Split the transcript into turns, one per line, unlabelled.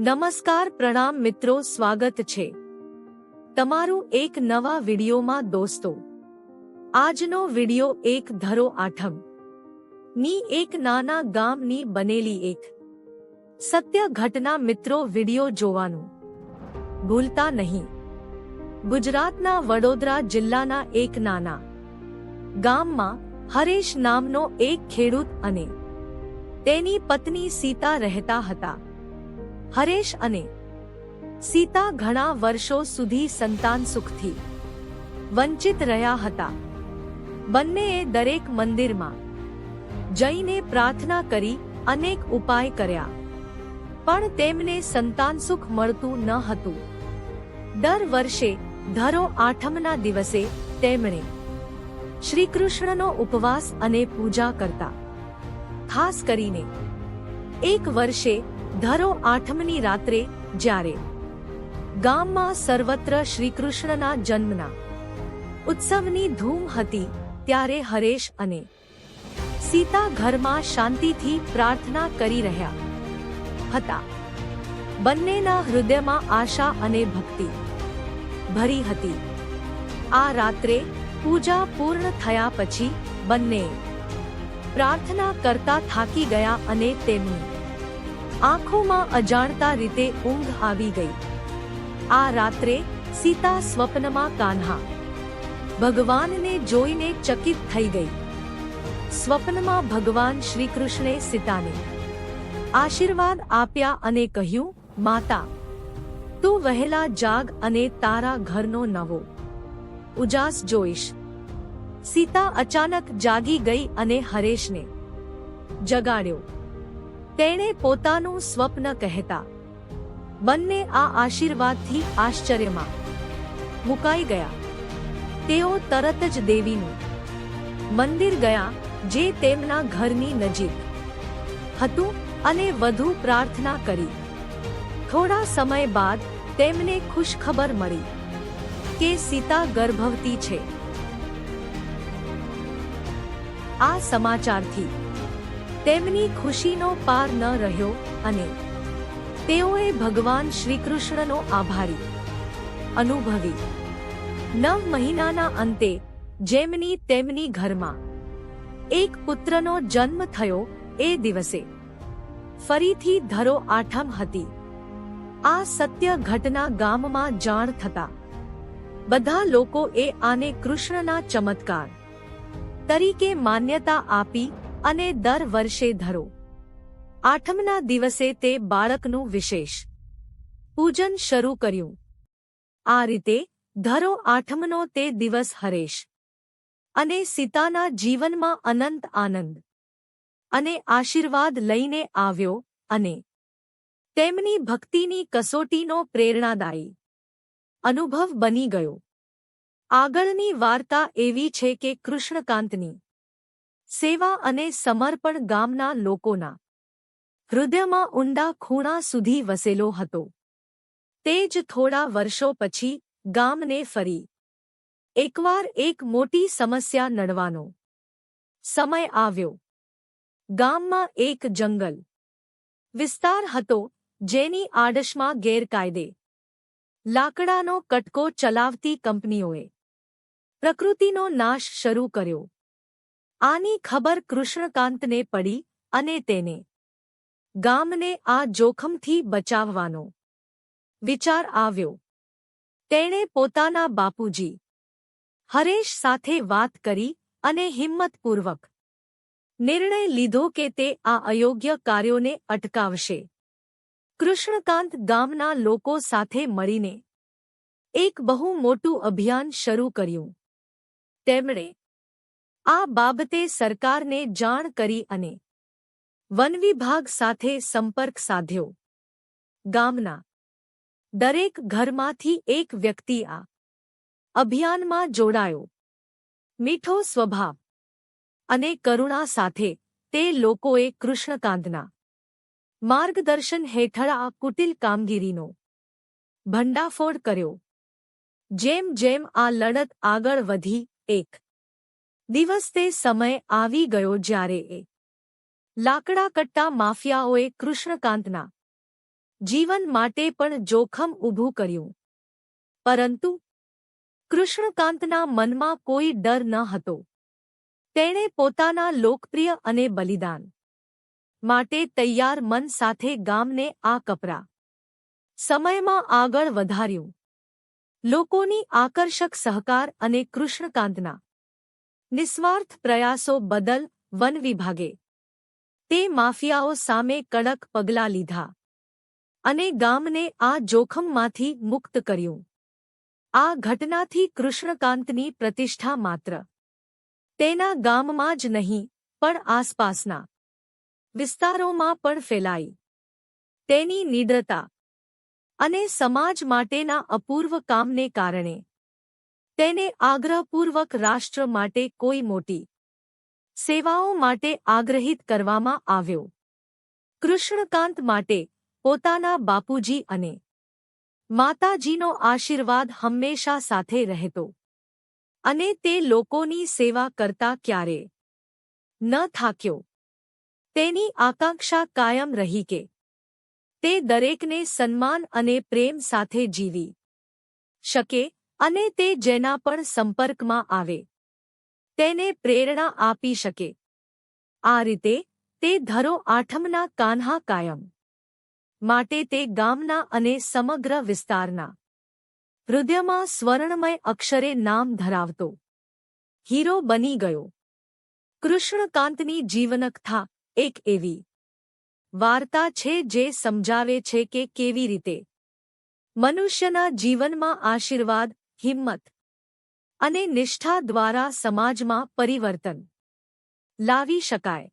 નમસ્કાર પ્રણામ મિત્રો, સ્વાગત છે તમારું એક નવા વિડીયોમાં દોસ્તો. આજનો વીડિયો એક ધરો આઠમ. ની એક નાના ગામની બનેલી એક સત્ય ઘટના મિત્રો વીડિયો જોવાનું. ભૂલતા નહીં. ગુજરાતના વડોદરા જિલ્લાના એક નાના ગામમાં હરેશ નામનો એક ખેડૂત અને તેની પત્ની સીતા રહેતા હતા. હરેશ અને સીતા ઘણા વર્ષો સુધી સંતાન સુખથી વંચિત રહ્યા હતા. બંનેએ દરેક મંદિરમાં જઈને પ્રાર્થના કરી અનેક ઉપાય કર્યા. પણ તેમને સંતાન સુખ મળતું ન હતું. દર વર્ષે ધરો આઠમના દિવસે તેમણે શ્રી કૃષ્ણનો ઉપવાસ અને પૂજા કરતા. ખાસ કરીને એક વર્ષે ધરો આઠમની રાત્રે જ્યારે ગામમાં સર્વત્ર શ્રીકૃષ્ણના જન્મના ઉત્સવની ધૂમ હતી ત્યારે હરેશ અને સીતા ઘરમાં શાંતિથી પ્રાર્થના કરી રહ્યા હતા. બંનેના હૃદયમાં આશા અને ભક્તિ ભરી હતી. આ રાત્રે પૂજા પૂર્ણ થયા પછી બંને પ્રાર્થના કરતા થાકી ગયા અને તેમની આંખોમાં અજાણતા રીતે ઊંઘ આવી ગઈ. આ રાત્રે સીતા સ્વપ્નમાં કાન્હા. ભગવાનને જોઈને ચકિત થઈ ગઈ. સ્વપ્નમાં ભગવાન શ્રીકૃષ્ણે સીતાને આશીર્વાદ આપ્યા અને કહ્યું, માતા, તું વહેલા જાગ અને તારા ઘરનો નવો. ઉજાસ જોઈશ. સીતા અચાનક જાગી ગઈ અને હરેશને જગાડ્યો. તેણે પોતાનું સ્વપ્ન કહેતા, બંને આ આશીર્વાદથી આશ્ચર્યમાં મુકાઈ ગયા. તેઓ તરત જ દેવીનું મંદિર ગયા, જે તેમના ઘરની નજીક હતું અને વધુ પ્રાર્થના કરી. થોડા સમય બાદ તેમને ખુશખબર મળી કે સીતા ગર્ભવતી છે. આ સમાચારથી તેમની ખુશીનો પાર ન રહ્યો અને તેઓએ ભગવાન શ્રીકૃષ્ણનો આભારી, અનુભવી. નવ મહિનાના અંતે જેમની તેમની ઘરમાં એક પુત્રનો જન્મ થયો એ દિવસે ફરીથી ધરો આઠમ હતી. આ સત્ય ઘટના ગામમાં જાણ થતા બધા લોકોએ આને કૃષ્ણના ચમત્કાર તરીકે માન્યતા આપી અને દર વર્ષે ધરો. આઠમના દિવસે તે બાળકનું વિશેષ પૂજન શરૂ કર્યું. આ રીતે ધરો આઠમનો તે દિવસ હરેશ અને સીતાના જીવનમાં અનંત આનંદ અને આશીર્વાદ લઈને આવ્યો અને તેમની ભક્તિની કસોટીનો પ્રેરણાદાયી અનુભવ બની ગયો. આગળની વાર્તા એવી છે કે કૃષ્ણકાંતની સેવા અને સમર્પણ ગામના લોકોના. હૃદયમાં ઊંડા ખૂણા સુધી વસેલો હતો. તે જ થોડા વર્ષો પછી ગામને ફરી. એકવાર એક મોટી સમસ્યા નડવાનો. સમય આવ્યો. ગામમાં એક જંગલ. વિસ્તાર હતો જેની આડશમાં ગેરકાયદે. લાકડાનો કટકો ચલાવતી કંપનીઓએ. પ્રકૃતિનો નાશ શરૂ કર્યો. આની ખબર કૃષ્ણકાંતને પડી અને તેને ગામને આ જોખમથી બચાવવાનો વિચાર આવ્યો. તેણે પોતાના બાપુજી હરેશ સાથે વાત કરી અને હિંમતપૂર્વક નિર્ણય લીધો કે તે આ અયોગ્ય કાર્યોને અટકાવશે. કૃષ્ણકાંત ગામના લોકો સાથે મળીને એક બહુ મોટું અભિયાન શરૂ કર્યું. તેમણે આ બાબતે સરકારને જાણ કરી અને વન વિભાગ સાથે સંપર્ક સાધ્યો. ગામના દરેક ઘરમાંથી એક વ્યક્તિ આ અભિયાનમાં જોડાયો. મીઠો સ્વભાવ અને કરુણા સાથે તે લોકોએ કૃષ્ણકાંતના માર્ગદર્શન હેઠળ આ કુટિલ કામગીરીનો ભંડાફોડ કર્યો. જેમ જેમ આ લડત આગળ વધી, એક દિવસ તે સમય આવી ગયો જ્યારે એ લાકડા કટ્ટા માફિયાઓએ કૃષ્ણકાંતના જીવન માટે પણ જોખમ ઊભું કર્યું. પરંતુ કૃષ્ણકાંતના મનમાં કોઈ ડર ન હતો. તેણે પોતાના લોકપ્રિય અને બલિદાન માટે તૈયાર મન સાથે ગામને આ કપરા સમયમાં આગળ વધાર્યું. લોકોની આકર્ષક સહકાર અને કૃષ્ણકાંતના નિસ્વાર્થ પ્રયાસો બદલ વન વિભાગે. તે માફિયાઓ સામે કડક પગલાં લીધા. અને ગામને આ જોખમમાંથી મુક્ત કર્યું. આ ઘટનાથી કૃષ્ણકાંતની પ્રતિષ્ઠા માત્ર. તેના ગામમાં જ નહીં, પણ આસપાસના વિસ્તારોમાં પણ ફેલાઈ. તેની નિદ્રતા અને સમાજ માટેના અપૂર્વ કામને કારણે તેને આગ્રહપૂર્વક રાષ્ટ્ર માટે કોઈ મોટી સેવાઓ માટે આગ્રહિત કરવામાં આવ્યો. કૃષ્ણકાંત માટે પોતાના બાપુજી અને માતાજીનો આશીર્વાદ હંમેશા સાથે રહેતો અને તે લોકોની સેવા કરતા ક્યારે ન થાક્યો. તેની આકાંક્ષા કાયમ રહી કે તે દરેકને સન્માન અને પ્રેમ સાથે જીવી શકે અને તે જેના પણ સંપર્કમાં આવે. તેને પ્રેરણા આપી શકે. આ રીતે, તે ધરો આઠમના કાન્હા કાયમ. માટે તે ગામના અને સમગ્ર વિસ્તારના. હૃદયમાં સ્વર્ણમય અક્ષરે નામ ધરાવતો. હીરો બની ગયો. કૃષ્ણકાંતની જીવનકથા એક એવી. વાર્તા છે જે સમજાવે છે કે કેવી રીતે. મનુષ્યના જીવનમાં આશીર્વાદ હિંમત અને નિષ્ઠા દ્વારા સમાજમાં પરિવર્તન લાવી શકાય.